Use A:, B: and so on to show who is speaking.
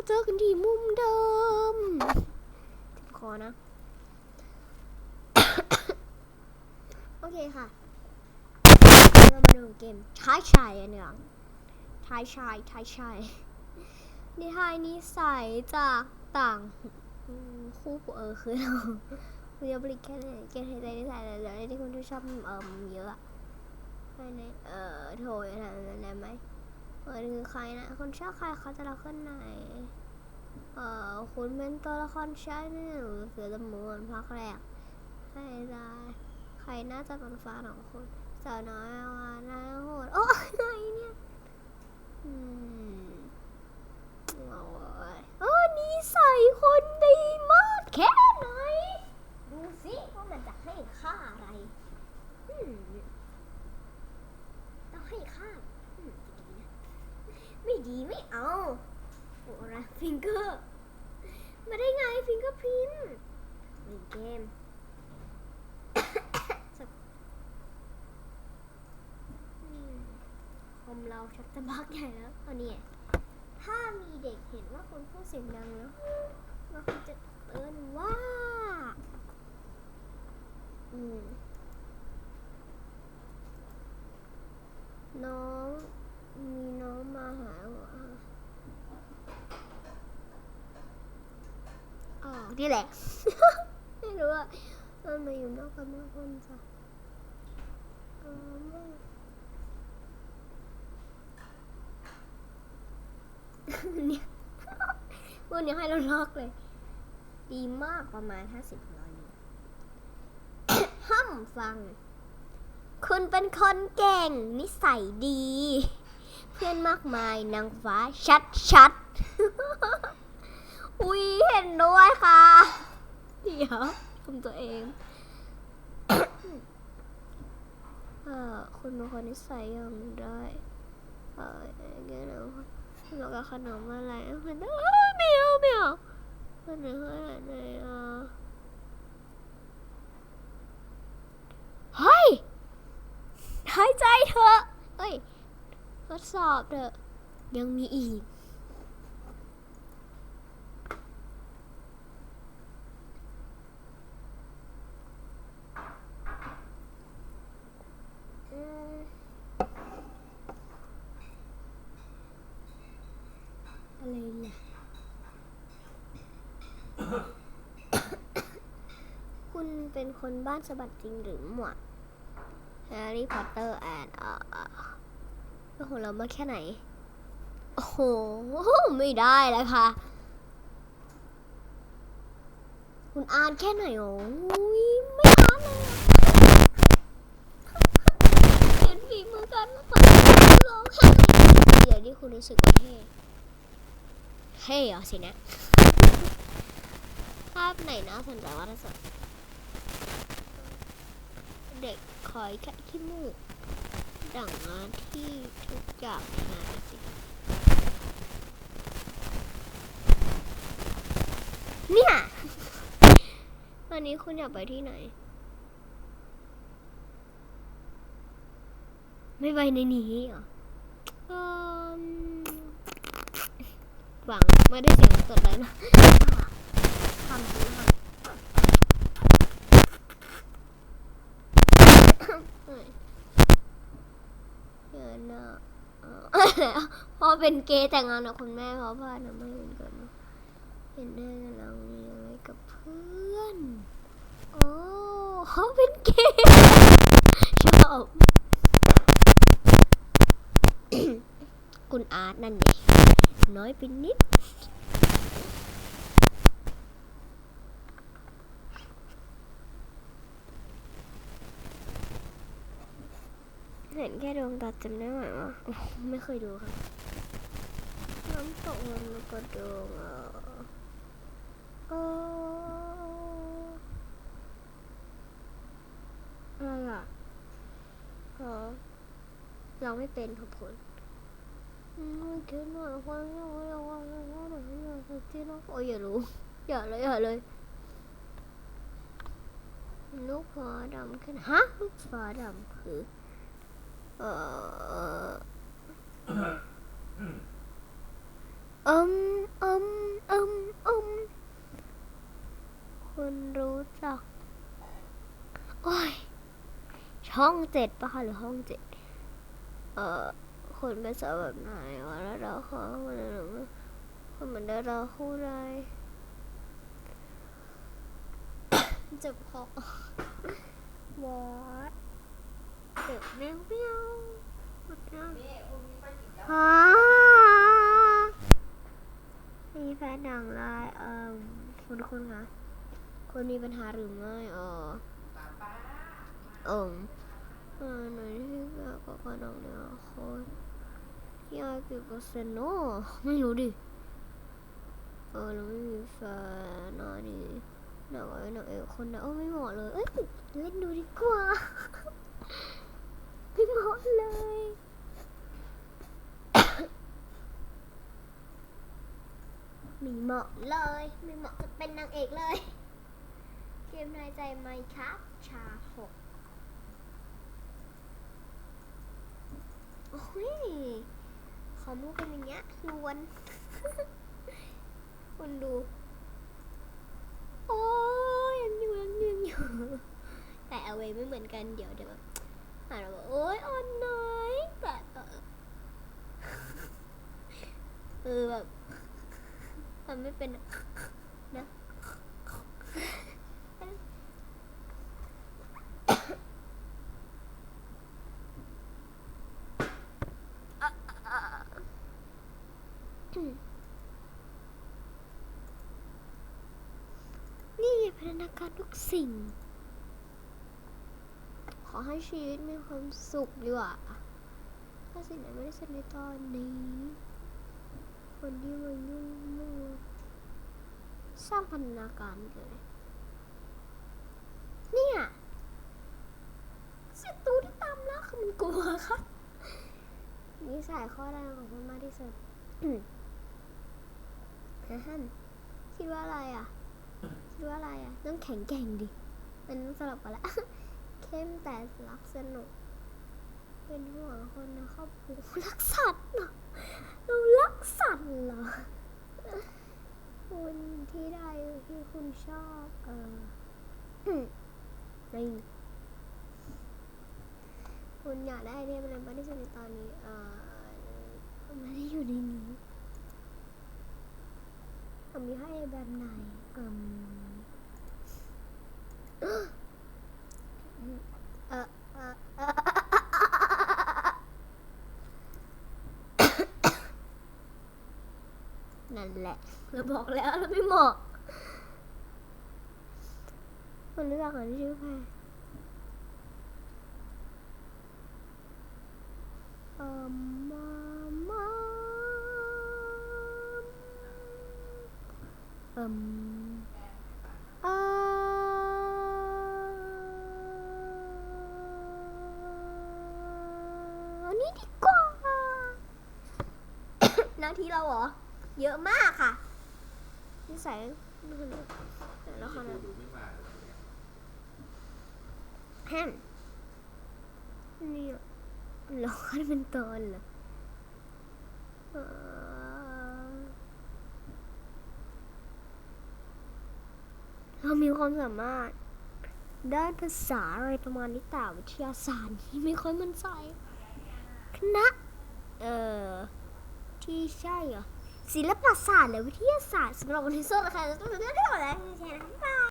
A: าเจอกันที่มุมเดิมติดคอนะ โอเคค่ะ เรามาดูเกมชายชายอันหนึ่งชายชายชายชายนิทายนิสัยจากต่างคู่เออคือเราคุณจะบริแค่ไหนเกมไทยในิสัยอะไรที่คุณชอบเอ่มเยอะอะภายในเออโทรอะไรนั้นได้ไหม ออคือใครนะคนชอบใครเขาจะรักคนไหนเอ่อคุณเป็นตัวละครชายนี่หรือเสือดำมูนภาคแรกใครได้ใครน่าจะเป็นฟ้าของคุณสาวน้อยวานาโหดโอ้ยไงเนี่ยอืมเอาเว้ยโอ้นิสัยคนดีมากแค่ไหน ดูสิว่ามันจะให้ค่าอะไรอืมต้องให้ค่าอืมจะดีนะ ไม่ดีไม่เอาโอ้อะไร ฟิงเกอร์มาได้ไงฟิงเกอร์พินเล่นเกมสักมคอมเราชักจะบักใหญ่แล้วตอนนี้ถ้ามีเด็กเห็นว่าคุณพูดเสียงดังแล้วมันคงจะเตือนว่า อืมน้อง มีน้องมาหาเหรออ๋อ นี่แหละ ไม่รู้ว่ามันมาอยู่นอกกันมากคนจ้ะเนี่ยวันนี้ให้เราล็อกเลย ดีมากประมาณห้าสิบร้อยหนึ่งห้ามฟัง คุณเป็นคนเก่ง นิสัยดี เพื่อนมากมายนางฟ้าชัดชัด อุ้ยเห็นด้วยค่ะ เดี๋ยวทำตัวเอง เออคุณเป็นคนนิสัยยังได้ เออแกนะแล้วก็ขนมอะไรมันเออไม่เอาไม่เอามันเหนื่อยไหนอะเฮ้ยหายใจเถอะเฮ้ยทดสอบเถอะยังมีอีก อืมอะไรล่ะ คุณ เป็นคนบ้านสะบัดจริงหรือหมวดแฮร์รี่พอตเตอร์แอนอ่าโอ้โหเรามาแค่ไหน โอ้โห ไม่ได้แล้วค่ะ คุณอ่านแค่ไหนโอ้ยไม่อ่านเลยเห็นฝีมือกันฝันร้องไห้เดี๋ยวที่คุณรู้สึกว่าเท่เท่เหรอสินะภาพไหนนะสนใจว่าถ้าสน เด็กคอยแค่ขี้มูกดังงานที่ทุกอย่างงานสิเนี่ย วันนี้คุณอยากไปที่ไหน ไม่ไปในนี้เหรออืมหวังไม่ได้เสียงสดเลยนะทำดีมากเฮ้ยเดี๋ยวนะ พ่อเป็นเกย์แต่งงานกับคุณแม่เพราะพ่อน่ะไม่เห็นกันเห็นได้กำลังมีอะไรกับเพื่อนโอ้เขาเป็นเกย์ชอบคุณอาร์ตนั่นเองน้อยไปนิด เห็นแค่ดวงตาจำได้ไหมว่าโอ้โหไม่เคยดูค่ะน้ำตกมันกระดงอะโอ้อะไรอะอ๋อยังไม่เป็นขอบคุณอืมคิดหน่อยความอยากอยากอยากอยากอยากอยากอยากที่น้องโอ้ยอย่ารู้อย่าเลยอย่าเลยลูกฟ้าดำขึ้นฮะลูกฟ้าดำคือ อืมอืมอืมอืมคุณรู้จัก โอ้ย ช่องเจ็ดปะคะหรือห้องเจ็ด เอ่อคนเป็นสาวแบบไหนวะแล้วเราเขาคนหนึ่งคนเหมือนเดาเราคู่ใดเจ็บคอวาย ฮะมีแฟนดังไลายเอ่อคุณคุณคะคุณมีปัญหาหรือไม่เออเอิงเออหน่อยที่แบบก็กระดองเนี่ยโคตรยากกี่เปอร์เซ็นต์เนอะไม่รู้ดิเออเราไม่มีแฟนนะดิหนังเอ้ยหนังเอกคนนั้นเออไม่เหมาะเลย เอ้ยเล่นดูดีกว่า ไม่เหมาะเลยม่เหมาะเลยม่เหมาะจะเป็นนางเอกเลย เกมนายใจไหมครับ ชาหกโอ้ย ขอมูกเป็นอย่างเงี้ยล้วนคุณดู โอ้ยยังอยู่ยังอยู่แต่เอาไว้ไม่เหมือนกัน เดี๋ยวเดี๋ยว แบบอ่านแล้วบอกโอ้ยอ่อนน้อยแบบเออแบบทำไม่เป็นนะนี่พัฒนาการทุกสิ่ง ให้ชีวิตมีความสุขดีกว่าถ้าสิ่งไหนไม่ได้สำเร็จในตอนนี้ คนที่มายุ่งมั่วสร้างพันธนาการเลยเนี่ยศัตรูที่ตามล่าคือมันกลัวครับนิสัยข้อแรกของมันมากที่สุดฮะฮันคิดว่าอะไรอะ คิดว่าอะไรอะ ต้องแข็งแกร่งดิ มันต้องสลับกันละเข้ม แต่รักสนุก เป็นห่วงคนในครอบครัวรักสัตว์เหรอเรารักสัตว์เหรอคุณที่ใดที่คุณชอบเออนี่คุณอยากได้เทมอะไรบ้างที่สุดในตอนนี้เออไม่ได้อยู่ในนี้ทำมีให้แบบไหนอืม เออเออเออ นั่นแหละเราบอกแล้วเราไม่เหมาะคนรู้จักคนที่ชื่อแพรเออมามาเอิมอออันนี้ดีกว่า หน้าที่เราเหรอ เยอะมากค่ะนิสัยไม่คนนี้แล้วคนนั้น
B: ดูไม่มาเลยเนี่
A: แฮมนี่อะเราเป็นตอนเหรอเรามีความสามารถ ด้านภาษาอะไรประมาณนี้แต่วิทยาศาสตร์นี่ไม่ค่อยมั่นใจคณะเอ่อ ที่ใช่เหรอ ศิลปศาสตร์หรือวิทยาศาสตร์สำหรับวันที่สุดนะคะจะต้องเลือกได้หมดเลยใช่ไหม